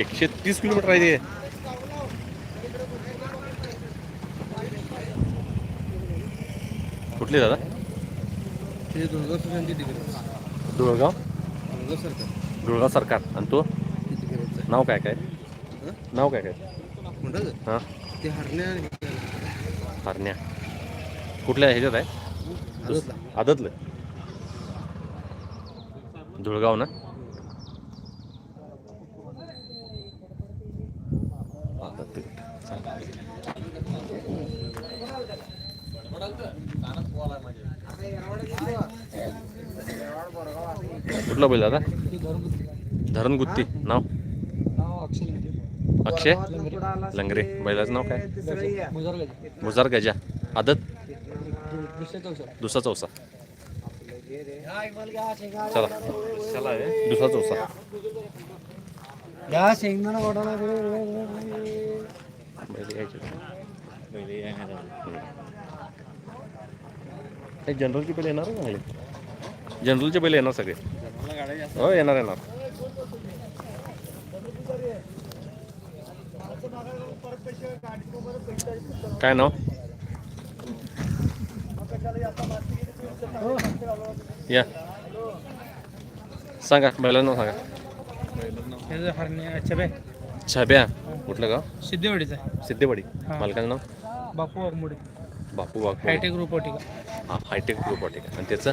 एकशे तीस किलोमीटर आहे. ते कुठली दादा? ते दुर्गा सुशांती तिकडे धुळगाव दुर्गा सरकार. धुळगाव सरकार. आणि तो? तिकडे नाव काय काय? नाव काय काय? म्हणतात हां? ते हरण्या आणि हरण्या. कुठल्या ह्याच्यात आहे? आदतला. आदतलं. धुळगाव ना? कुठला बैल दादा धरण गुत्ती नाव? अक्षय? लंगरे. बैलाचं नाव काय? मुजार गजा आदत? दुसरा चौसा. चला. चला दुसरा चौसा. या शेंगदाणा वाटाणा जनरलची बैल येणार चांगले? जनरलचे बैल येणार सगळे. हो येणार येणार. काय नाव? या. सांगा बैला नाव सांगा. हरण्या अच्छा बाय छाब्या. कुठलं गाव? सिद्धेवाडीचा सिद्धेवाडी. मालकाचं नाव? बापू वाघमोडे. बापू वाघ हायटेक ग्रुप टिका हा हायटेक आहे आणि त्याचं?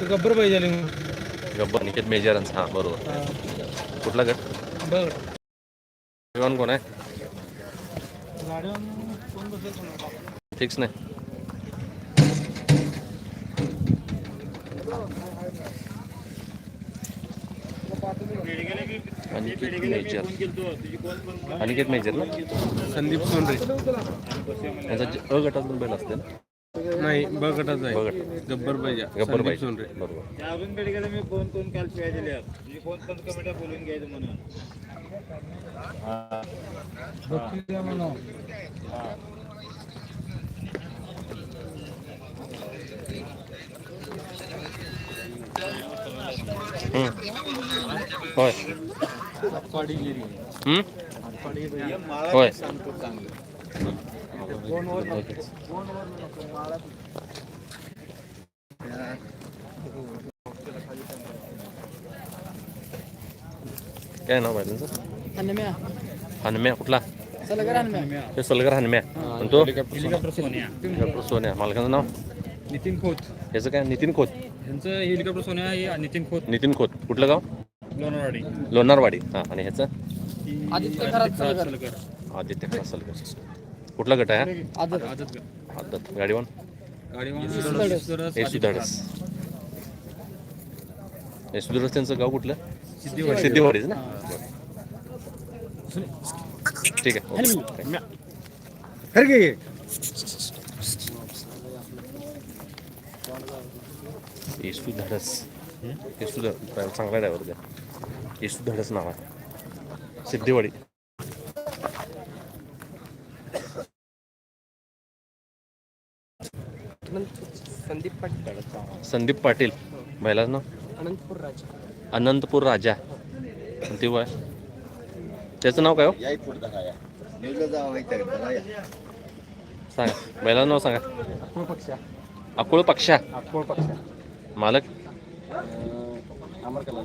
तो गब्बर पाहिजे झाले गब्बर निकेत मेजरांचं हां बरोबर. कुठला गट? कोण कोण आहे? गाड्या कोण बसेल कोण फिक्स नाही. अनिकेत मेजर. अनिकेत मेजर ना? संदीप सोनरे. यांचा अ गटातून बैल असते ना नाही ब गटाचा ब आहे गब्बर पाहिजे गब्बर संदीप सोनरे. बरोबर. अजून कडे गेलं मी कोण कोण काल शिवाय दिल्या म्हणजे कोण कोण कमिट्या बोलून घ्यायचं म्हणून. होय. हम्म? होय. काय नाव आहे त्यांचं हनम्या. कुठला? हे सलगर हनम्या. आणि तो? हेलिकॉप्टर सोन्या. मालकाचं नाव? नितीन खोत. याचं काय? नितीन खोत? यांचं हेलिकॉप्टर सोन्या हे नितीन खोत. नितीन खोत. कुठलं गाव? लोणारवाडी. लोणारवाडी. हां आणि ह्याचं? आदित्य खरात आदित्य खासलकर कुठला गट आहे? हा? आदत. गाडीवान गाडी येसुधाडस येसुधाडस त्यांचं गाव कुठलं? सिद्धीवाडीच ना? ठीक आहे. ओके. येसू धडस येसू ध- चांगला ड्रायव्हर द्या येसू धडस नाव आहे. सिद्धीवाडी. संदीप पाटील. बैलाचं नाव? अनंतपूर राजा. अनंतपूर राजा. ते वय? त्याचं नाव काय हो? सांगा. बैलाचं नाव सांगा. अकोळ पक्षा. अकोळ पक्षा. अकोळ पक्षा. मालक? अमर कला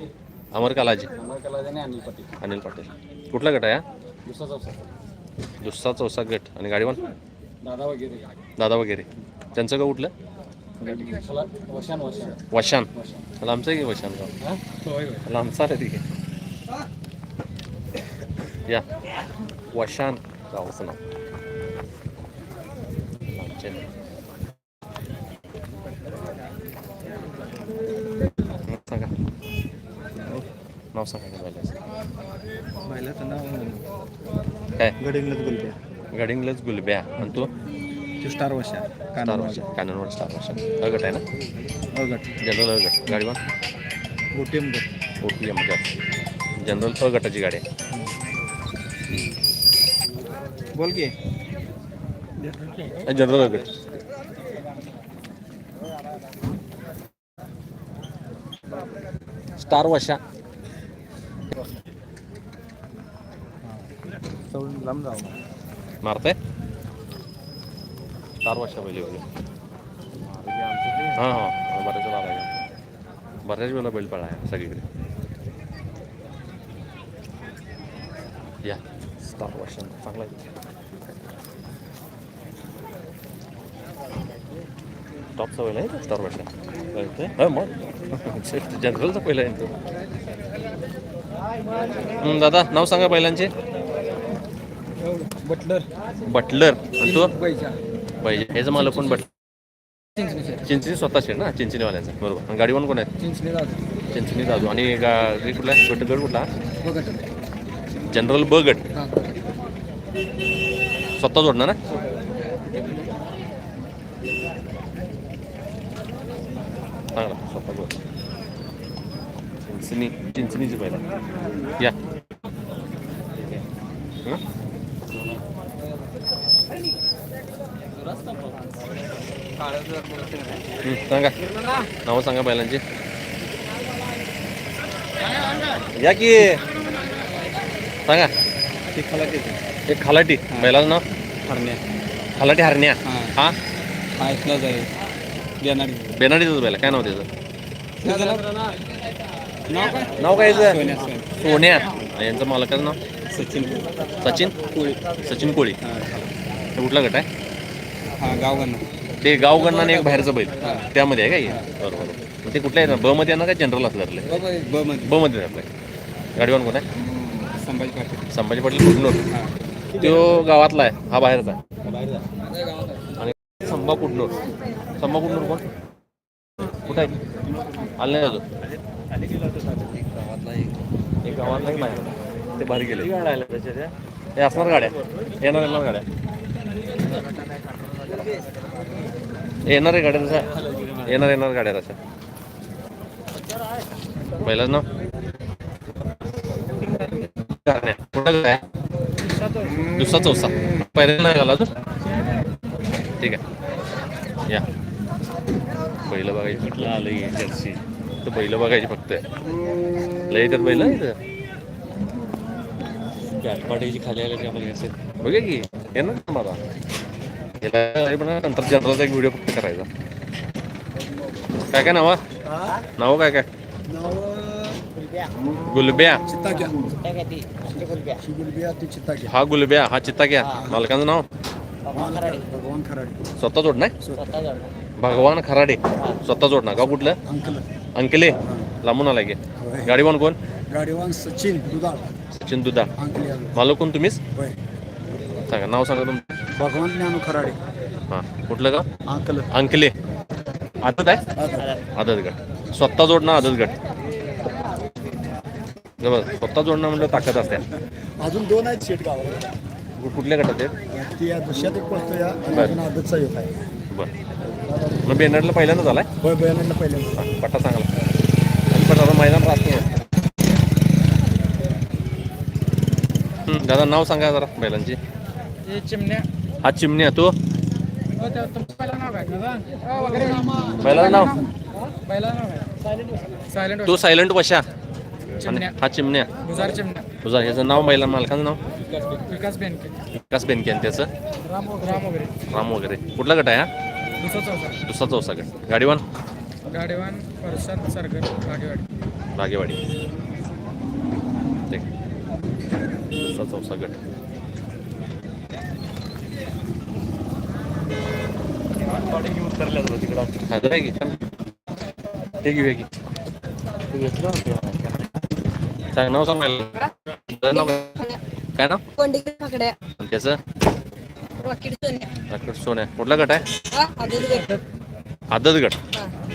अमर कालाजी. अमर कला आणि अनिल पाटील. अनिल पाटील. कुठला गट आहे हा? दुसरा चौसा. दुसरा चौसा गट. आणि गाडीवान दादा वगैरे. दादा वगैरे. त्यांचं गाव कुठलं? वशान. वशान आहे की वशान गाव आमचा आहे ठीक आहे या. वशान गावाचं नाव सांगा. नाव सांगा नाव काय? गडिंगलच बोलते गडिंगलच गुलब्या. आणि तो? तो स्टार वशा स्टार वर्षा काननवर स्टार वर्षा अ गट आहे ना? अगट जनरल अ गट गाडीवर गोटीएम ओ टी एम गट जनरल अ गटाची गाडी आहे. बोल की. जनरल अ गट स्टार वशा मारताय? चार वर्षा पहिले वगैरे हां. हां बऱ्याच वेळा आला बऱ्याच वेळेला बैल पळा आहे सगळीकडे. या. स्टार वर्षा. चांगला आहे. टॉपचा पहिला आहे स्टार वर्षा. हां मग. जनरलचा पहिला आहे तो. हं, दादा नाव सांगा बैलांचे. बटलर. बटलर. तो? पैसा पाहिजे. ह्याचं मला पण बट चिंचणी स्वतःचे ना? चिंचणीवाल्याचं. बरोबर. आणि गाडीवान कोण आहेत? चिंचणी जातो चिंचणी दादू. आणि गाडी कुठला? आहे? गट गट कुठला जनरल ब गट स्वतः जोडणार ना? स्वतः जोड. चिंचणी चिंचणीची पहिला. या. सांगा. नावं सांगा बैलांची या की. सांगा. ते खाला एक खालाटी. बैलाचं नाव? हरण्या. खालाटी हरण्या. हां. हा? इथलाच आहे. देणार बेनाडीचं बैल काय नाव त्याचं? नाव? काय? सोन्या यांचं मालकाचं नाव? सचिन. सचिन? कोळी. सचिन कोळी कुठला गट आहे? हा गावगांना ते गावगणना आणि एक बाहेरचं बैल. त्यामध्ये आहे का हे? बरोबर. मग ते कुठल्या आहे ना ब मध्ये येणार का जनरल असलं ब मध्ये ब मध्ये आपलं. गाडीवान कोण आहे? संभाजी पाटील. संभाजी पाटील कुठनूर तो गावातला आहे. हा बाहेरचा आहे. आणि संभा कुडनूर संभा कुडनूर कोण? कुठं आहे? आलं नाही अजून. एक गावातला एक बाहेर ते बाहेर गेले. हे असणार गाड्या. येणार येणार गाड्या. येणार आहे गाड्या तशा? येणार येणार गाड्या तशा. पहिलाच काय दुसरा चौसा. पहिल्या नाही झाला अजून? ठीक आहे. या. पहिलं बघायची कुठलं आलं जर्सी. तर पहिलं बघायची फक्त. लय येतात पहिलं? पाठीची खाली आले आपण असेल बघा की. येणार ना मला याला पण नंतर जनरलचा एक व्हिडिओ फक्त करायचा काय काय नाव नाव काय काय गुलब्या. हा गुलब्या हा चित्ता घ्या मालकाचं नाव? भगवान खराडे स्वतः जोड नाही भगवान खराडे. स्वतः जोडणार गाव कुठलं? अंकल. लांबून आला की. गाडीवान कोण? गाडीवान सचिन दुधाळ. सचिन दुधा अंकली मालक कोण तुम्हीच? सांगा नाव सांगा तुमचं भगवान ज्ञानू खराडे. हां कुठलं गाव? अंकल. अंकले. आदत आहे? आदत. गट. स्वतः जोडणं आदत गट. जबर स्वतः जोडणं म्हणजे ताकद असते. अजून दोन आहेत शेट गावाला. कु- कुठल्या गटात आहेत? ती या दुसऱ्यात एक पडतो या. आणि बर. अजून आदतचा एक आहे. बरं. मग बेनरला पहिल्यांदा झालाय? होय पहिल्यांदा. हां, पट्टा चांगला आणि पण आता मैदान हं, दादा नाव सांगा जरा बैलांची. चिमण्या. हा चिमण्या तू. पहिला नाव? बैलाचं तू सायलंट वशा. आणि चिमण्या. हा चिमण्या. गुजार चिमण्या. तुझा ह्याचं नाव बैला मालकाचं नाव? विकास बेनके. विकास बेनके आणि त्याचं? राम राम वगैरे. राम वगैरे. कुठला गट आहे हा? दुसरा चौथा दुसरा चौसा गट. गाडीवान? गाडीवान परसाद सरगर बागेवाडी ठीक. दुसरा चौसा गट. की ते घेऊया नाव सांगायला काय? नाव त्याचं रॉकेट सोन्या. डॉक्टर सोन्या. कुठला गट आहे? हा आदत गट. आदत गट. हा.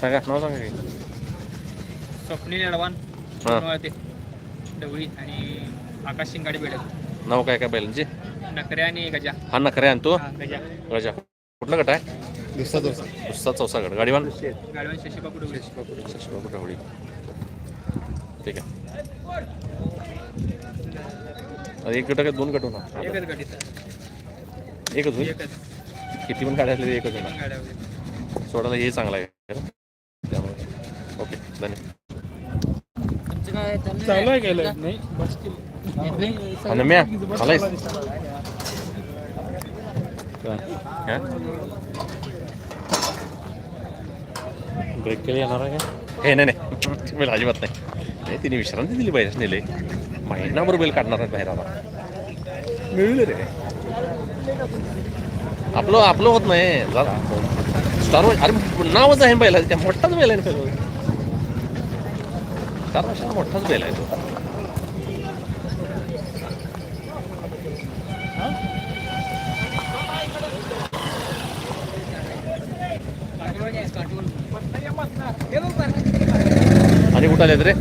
सांगा नाव सांगा की. स्वप्नील अडवाण हां. ते ढवळी आणि आकाश शिंगाडे बेडक. नाव काय काय बैलांचे? नकरे आणि गजा. हा नखरे आणतो हा, गजा. गजा. कुठला गट आहे? दुसरा दोसा दुसरा चौसा गट. गाडीवान? गाडवान शशीबापू ढवळे. शशिबाबू ढवळी. ठीक आहे. एक गट का दोन गट होणार. एकच गाडीत एकच होईल? एकच. किती पण गाड्या असल्या एकच होणार. गाड्या. सोडायला हे चांगलं आहे. चालू आहे गेलं नाही ब्रेक केली येणार आहे हे नाही नाही. मला अजिबात नाही. नाही तिने विश्रांती दिली पाहिजे नेले महिनाभर बेल काढणार आहेत बाहेर आता. मिळले रे आपलं आपलं होत नाही. स्टार अरे नावच आहे बैला त्या मोठाच बैल आहे ना स्टार मोठाच बेल आहे तो. आणि कुठं आलेत रे?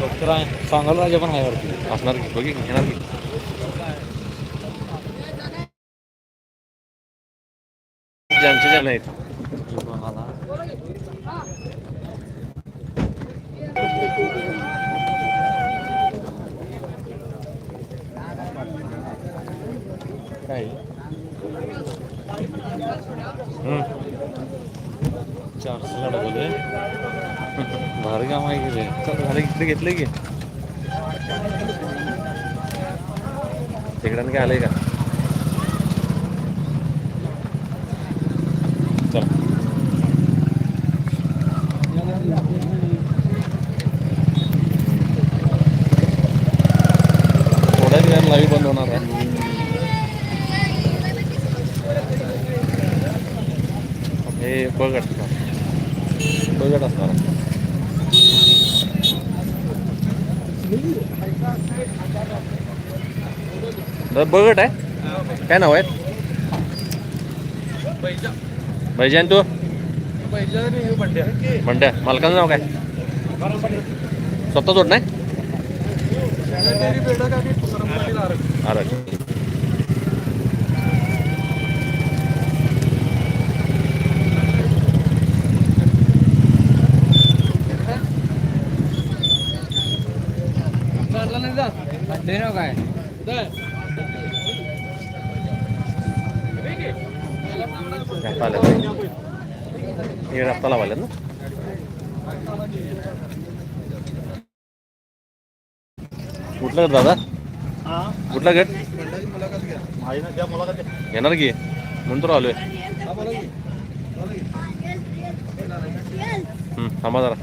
डॉक्टर आहे सांगायला राजा पण आहे वरती. असणार की? बघी घेणार ज्यांचे ज्या नाहीत काय. चारशे बोलले. भारी काम आहे गेले झालं इकडे घेतलं की. तिकड्यानं काय आलंय का? चल. थोड्याच वेळात लाईव्ह बंद होणार हे बघत असणार. दादा बघत आहे? काय नाव आहे? बैजा. भाईजान तू? हे बंड्या. मालकाचं नाव काय? स्वतः जोड नाही. अरे नाव काय? रस्ता लावायला ना? कुठला गट दादा? कुठला गट येणार की? म्हणून तर आलोय. थांबा जरा.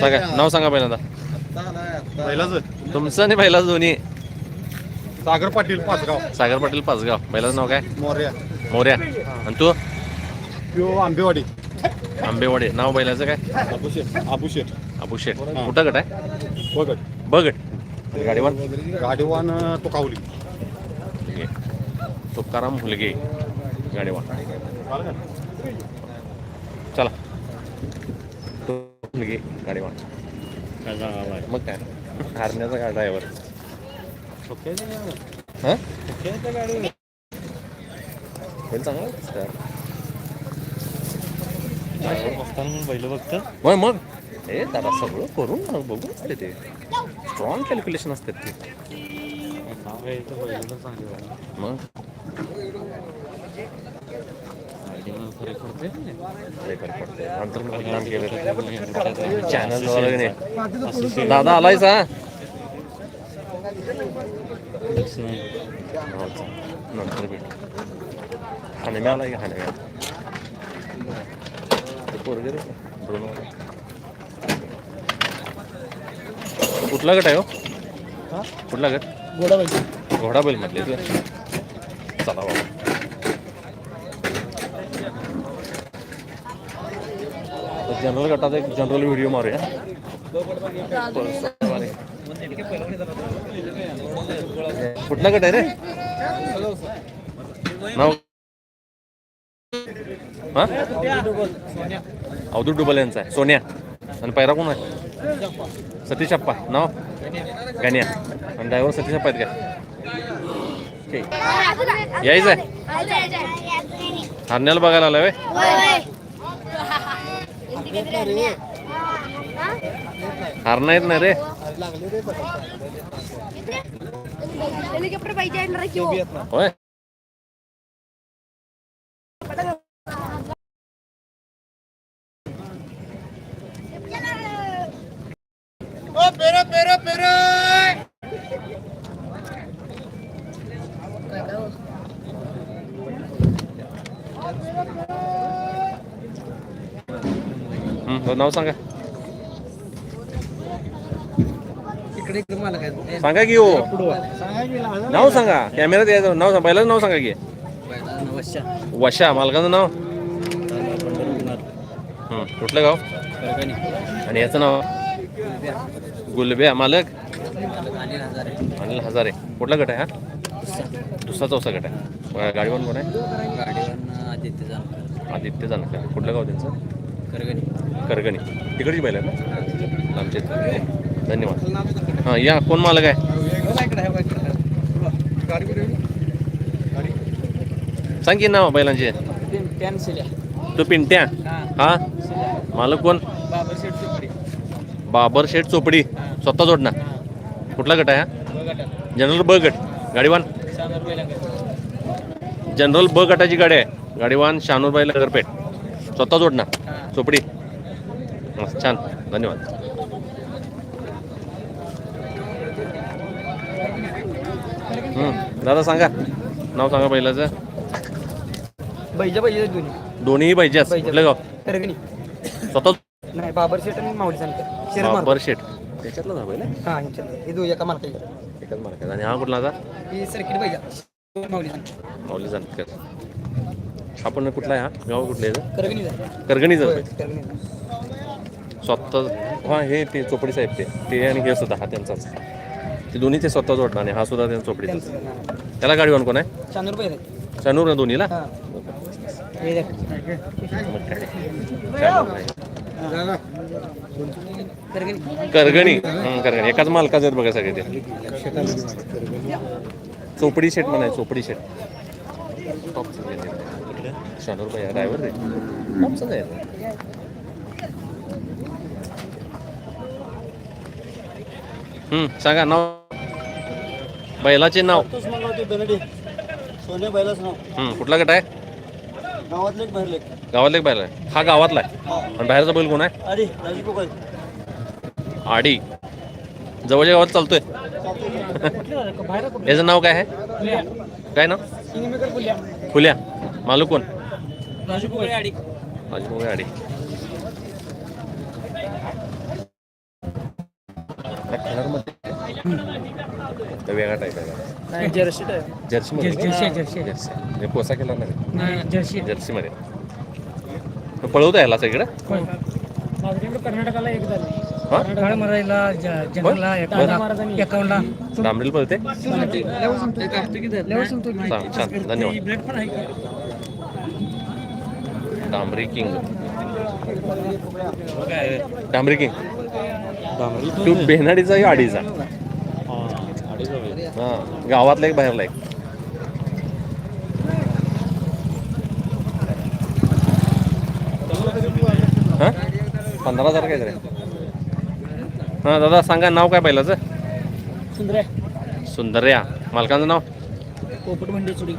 सांगा नाव सांगा पहिल्यांदा. तुमचं आणि पहिलाच दोन्ही. सागर पाटील पाचगाव. सागर पाटील पाचगाव. पहिलाच नाव काय? मोर्या. मोर्या. आणि तू? आंबेवाडी. आंबेवाडे. नाव बैलाचं काय? अबुशेट अबुशेट अबुशेट कुठं गट आहे? बघट. बघट. गाडीवान? तो कावली. ठीक आहे तुकाराम हुलगे गाडीवान. चला. तो हुलगे गाडीवान. मग काय? हारण्याचा गाडा आहे वर हां? बैल चांगला दिसतं. पहिलं बघतं मग? मग हे दादा सगळं करून ना बघून असते ते. स्ट्रॉंग कॅल्क्युलेशन असतात ते. मग? फरक पडते नंतर मग बदनाम केलं चॅनल नाही. दादा आलायस हा हो. नंतर भेट. हाणम्या आलाय ते पोरगे. कुठला गट आहे हो? कुठला गट? गोडा बैल घोडा बैल म्हटले तू. चला बाबा. जनरल गटाचा एक जनरल व्हिडिओ मारूया. कुठला गट आहे रे? नाव हा? अवधूत डुबल यांचा आहे. सोन्या. आणि पैरा कोण आहे? सतीश अप्पा. नाव? गण्या. आणि ड्रायव्हर सतीश अप्पा आहेत का? ओके यायचंय हरण्याला बघायला आलाय व्हय? हरणं येत नाही रे. हेलिकॉप्टर तो नाव सांगा. सांगा की हो. नाव सांगा. कॅमेऱ्यात यायचं नाव सांगा. पहिलं नाव सांगा की. वशा. मालकाचं नाव? हं, कुठलं गाव? आणि याचं नाव? गुलब्या मालक. अनिल हजारे कुठला गट आहे हा? दुसरा चौथा गट आहे. गाडीवान कोण आहे? आदित्य जानकर. आदित्य जानकर कुठलं गाव त्यांचं? करगणी. करगणी. तिकडची बैल आहे ना? आमच्या इथं. धन्यवाद. हां या. कोण मालक आहे? सांग की नाव बैलांचे. तू पिंट्या? हा. मालक कोण? बाबर शेठ चोपडी. स्वतः जोडणार कुठला गट आहे हा? जनरल ब गट. गाडीवान? जनरल ब गटाची गाडी आहे. गाडीवान शानूरबाई नगरपेठ. स्वतः जोडणार चोपडी. छान. धन्यवाद. दादा सांगा. नाव सांगा पहिल्याचं. बैजा बैजा दोन्ही. दोन्ही पाहिजे कुठलं गाव? स्वतः नाही बाबर शेठ आणि माऊली जानकर बाबर शेठ. त्याच्यातलं ना? हा ह्यांच्यात हे दोन एका मालका एकच मार्केट आणि हा कुठला आता? ही सर्किट माऊली जानकर माऊली जानकर आपण कुठला आहे हा? गाव कुठलं आहे करगणी होय, करगणी स्वतः हा हे ते चोपडी साहेब ते. ते आणि हे सुद्धा हा त्यांचाच. ते दोन्ही ते स्वतः जोडणार आणि हा सुद्धा त्यांचा चोपडीचा. त्यांचं त्याला गाडीवान कोण आहे? शंभर रुपये आहेत. शनूर ना दोन्हीला? हा. हे. मग काय. करगणी. करगणी. एकाच मालकाचे आहेत बघा सगळे ते. चोपडी शेट म्हणाय चोपडी शेट. शहाणूर भाई ड्रायव्हर रे टॉपचंच आहे. हं, सांगा नाव? बैलाचे नाव? सोन्या बैलाच नाव. हं, कुठला गट आहे? गावातले गावातला एक बैल आहे हा गावातला आहे. आणि बाहेरचा बैल कोण आहे? अरे राजू कोकाय आडी. जवळच्या गावात चालतोय. याचं नाव काय आहे? काय नाव? फुल्या. मालू कोण? राजू आडी. वेगळा टाईप आहे नाही जर्सी जर्सी मध्ये जर्सी आहे, जर्सी आहे. जर्सी. म्हणजे पोसा केला नाही. नाही जर्सी. जर्सी मध्ये पळवता याला सगळं माझ्याकडे कर्नाटकाला एक झाली. हा? काळ मरायला जनरलला एकावन्नला डांबरील पळते? लेवल सांगतो सांग छान धन्यवाद. ब्लेड पण आहे का? डांबरी किंग. डांबरी किंग. तू बेनाडीचा की आडीचा? हा गावातला एक बाहेरला एक. हा? पंधरा हजार काय तरी हा दादा सांगा नाव काय पहिल्याचं? सुंदर. सुंदर्या. मालकाचं नाव? पोपट मंडी चुडी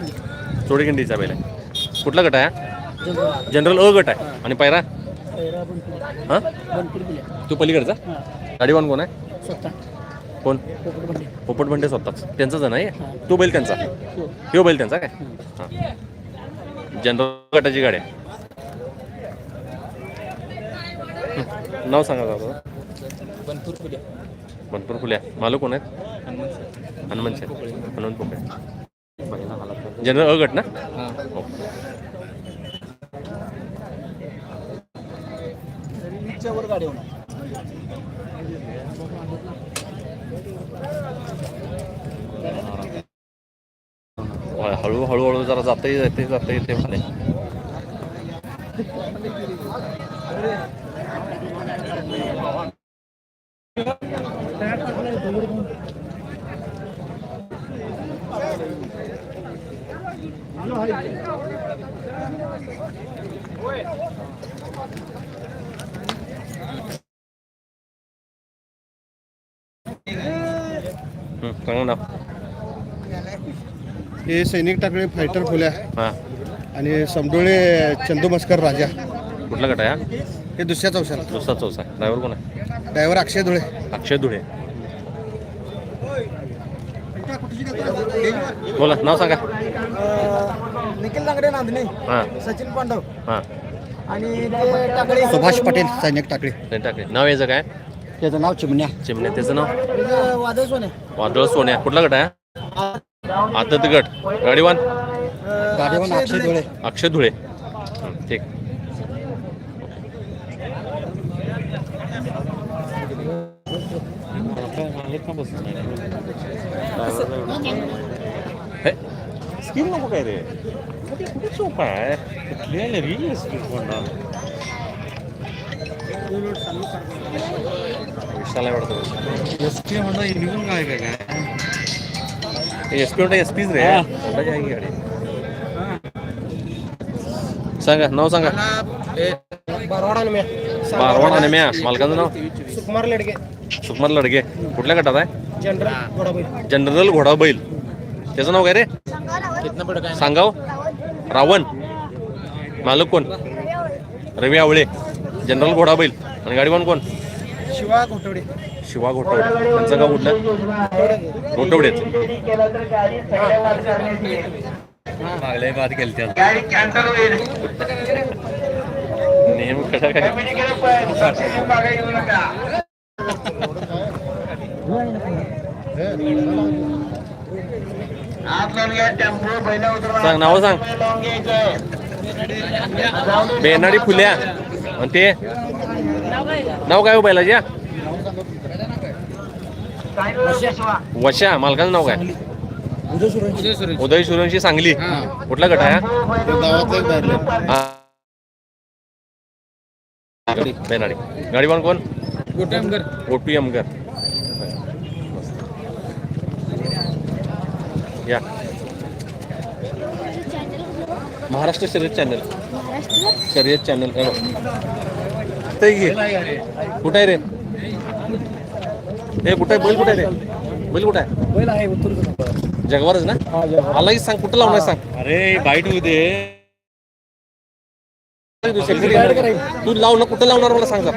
चोडीखंडीचा बैल आहे कुठला गट आहे हा? जनरल. अ गट आहे. आणि पैरा? हा? तू पलीकडचा? गाडीवान कोण आहे? कोण? पोपट पोपट भंडे स्वतःच त्यांचाच आहे? नाही तो बैल त्यांचा. तो बैल त्यांचा काय? हां. जनरल गटाची गाडी आहे. नाव सांगा दादा. बनपूर पुढे मनपूर फुल्या मालक कोण आहेत? हनुमान शेठ. हनुमान पोपळे जनरल अ गट ना? हो वर गाडी होणार हळू हळू हळूहळू जरा जाता येते जाता येते म्हणे. नाव हे सैनिक टाकळे फायटर फुल्या हां. आणि समडोळे चंदू मस्कर राजा. कुठला गट आहे हा? हे दुसऱ्या चौशाला दुसरा चौसा. ड्रायव्हर कोण आहे? ड्रायव्हर अक्षय धुळे. अक्षय धुळे. बोला नाव सांगा. निखिल नागडे नांदणे. हां. सचिन पांडव. हां. आणि ते टाकळे सुभाष पटेल सैनिक टाकळे. नाही टाकले नाव याचं काय? त्याचं नाव चिमण्या. चिमण्या त्याचं नाव? वादळ सोने वादळ सोन्या. कुठला गट आहे? आदत गट. गाडीवान? गाडीवर अक्षय धुळे. अक्षय धुळे. हं, ठीक स्कीम नको काय रे? कुठे कुठे सोपा आहे? कुठली आहे रे स्कीम कोणता रे. कोणाची आहे ही गाडी? सांगा नाव सांगा. बारवाड मालकाचं नाव? सुकुमार लेडगे सुकुमार लडगे कुठल्या गटात आहे? जनरल घोडा बैल त्याचं नाव काय रे? सांगाव. रावण. मालक कोण? रवी आवळे. जनरल घोडा बैल आणि गाडीवान कोण? शिवा घोटवडे शिवा घोटवडे त्यांचं गाव कुठलं? घोटवडेच मागल्या बाद केली त्या नेमकं काय? सांग नाव सांग. बेनाडी फुल्या. आणि ते? नाव काय हो बैलाची? हा? वशा मालकाचं नाव काय? उदय सुरंशी सांगली. कुठला गट आहे हा? बेनाडी गाडीवान कोण गोटू यमगर या. महाराष्ट्र शर्यत चॅनल. शर्यत चॅनल कुठं आहे रे? हे कुठं आहे? बैल कुठं आहे रे? बैल कुठं आहे? बैल आहे उत्तर जगवारच ना? आलाही सांग कुठं लावणार सांग? अरे बाईट होऊ दे. तू लाव ना कुठं लावणार मला सांग.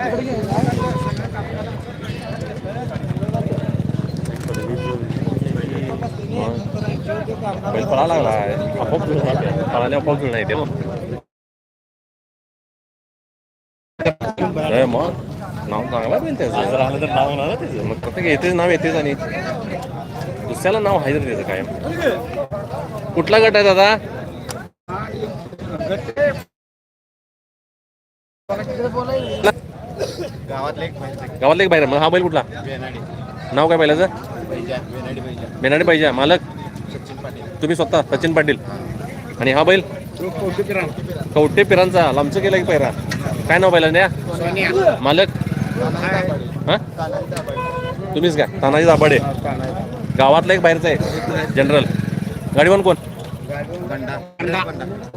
बैल पळा लागला आपोआप पळाले आपोआप जुळणार ते. मग मग नाव चांगला बैल त्याचं. जर आलं तर नाव होणार ना त्याचं. मग प्रत्येक येतेच नाव येतेच आणि दुसऱ्याला नाव आहे त्याचं कायम. कुठला गट आहे दादा? गावातले एक बाहेर मग हा बैल कुठला? नाव काय बैलाचं? बेनाडी पाहिजे. मालक? तुम्ही स्वतः सचिन पाटील. आणि हा बैल? कवटे पिरांचा लांबचं केलं की पैरा काय नाव पहिला न्या मालक हा तुम्हीच काय तानाजी दाभाडे गावातला एक बाहेरचा आहे जनरल गाडीवान कोण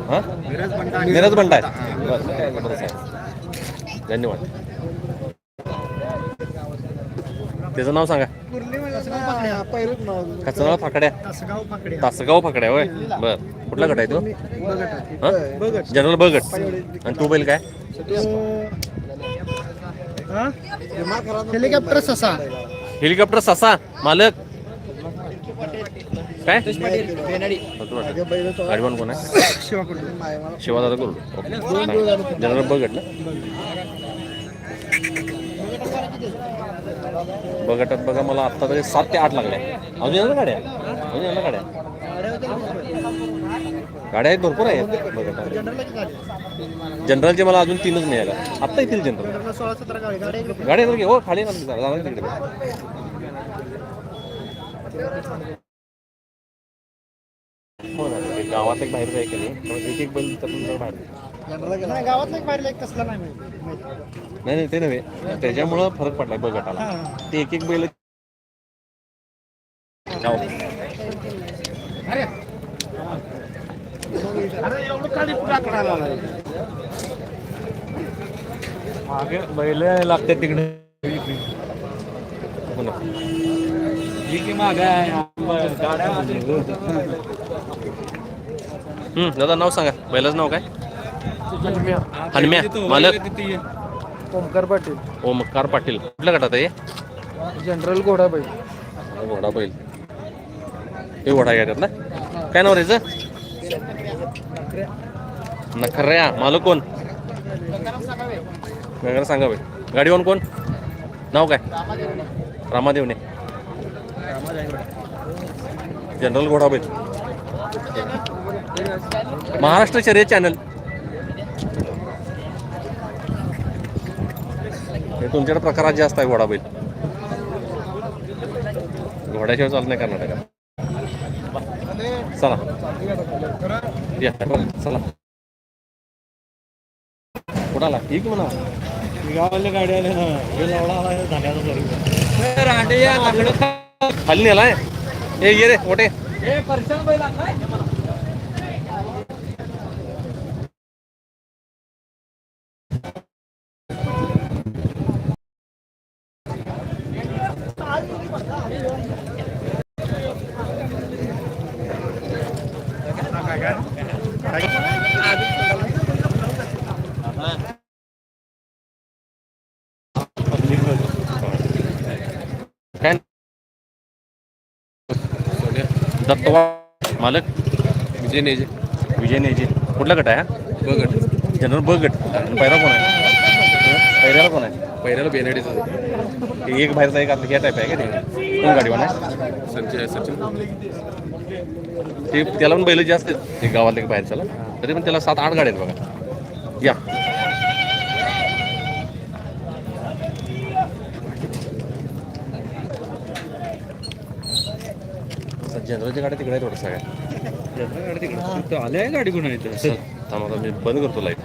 हा बंडा आहे. धन्यवाद त्याचं नाव सांगा. त्याचं नाव फाकड्या. तासगाव फाकडे तासगाव फाकड्या होय. बर. कुठला गट आहे तो? हा? जनरल बगट. आणि तू बैल काय? हेलिकॉप्टर ससा. हेलिकॉप्टर ससा मालक. काय? गाडीवान कोण आहे? करू जनरल बगट ना? बगटात बघा मला आत्ता तरी सात ते आठ लागल्या अजून येणार गाड्या? अजून येणार गाड्या? गाड्या आहेत भरपूर आहेत. बगटात जनरलचे मला अजून तीनच मिळाल्या आत्ता येतील जनरल गाड्या सतरा हो खाली येणार जाणार तिकडे. हो ना, गावात एक बाहेर जायचं नाही? एक एक बैल तर बाहेर. नाही गावातला एक बाहेर एक कसला नाही माहिती. नाही नाही ते नव्हे. त्याच्यामुळं फरक पडलाय बगटाला ते एक एक बैल मागे बैल लागतात तिकडे. हम्म, दादा नाव सांगा. बैलाचं नाव काय? हनुम्या. मालक. ओमकार पाटील. ओमकार पाटील. कुठल्या गटात आहे? जनरल घोडा बाई घोडा बैल. हे घोडा घेतात ना काय नाव रे नखऱ्या. मालक कोण? गंगारा सांगा बाई गाडीवर कोण? नाव काय? रामादेवने. जनरल घोडा बैल. महाराष्ट्र शर्यत चॅनल. तुमच्याकडे प्रकारात जास्त आहे घोडा बैल घोड्याशिवाय चालत नाही कर्नाटकात चला. या. चला. कुणाला? ठीक म्हणा. गावाला गाडी आले ना हे खाली नेलाय. ए ये रे दत्तवा मालक. विजय नेजे. विजय नेजी. कुठला गट आहे हा? बगट. जनरल ब गट आणि पैरा कोण आहे? पैऱ्याला कोण आहे? पहिल्याला बेनडीचा. एक बाहेरचा एक आपलं घ्या टाईप आहे का ते? कोण गाडीवान आहे संजय सचिन ते त्याला पण बैल जास्त आहेत. ते गावातले बाहेरच्याला. तरी पण त्याला सात आठ गाड्या आहेत बघा. या. जनरलच्या गाड्या तिकडे आहेत थोडं सगळ्या गाडी तिकडे. आले गाडी कुणा इथे. थांबा मी बंद करतो लाइट.